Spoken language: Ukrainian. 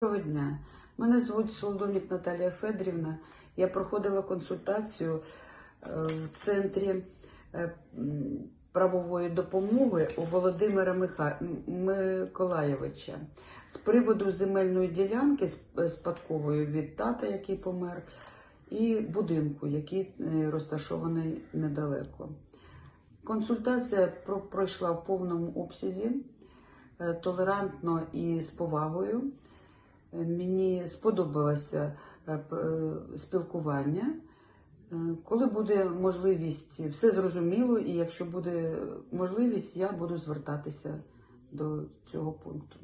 Доброго дня. Мене звуть Солодовник Наталія Федорівна. Я проходила консультацію е, в центрі е, правової допомоги у Володимира. Миколаєвича з приводу земельної ділянки сп- спадкової від тата, який помер, і будинку, який е, розташований недалеко. Консультація пройшла в повному обсязі, е, толерантно і з повагою. Е, Мені сподобалося е, е, спілкування. Коли буде можливість, все зрозуміло, і якщо буде можливість, я буду звертатися до цього пункту.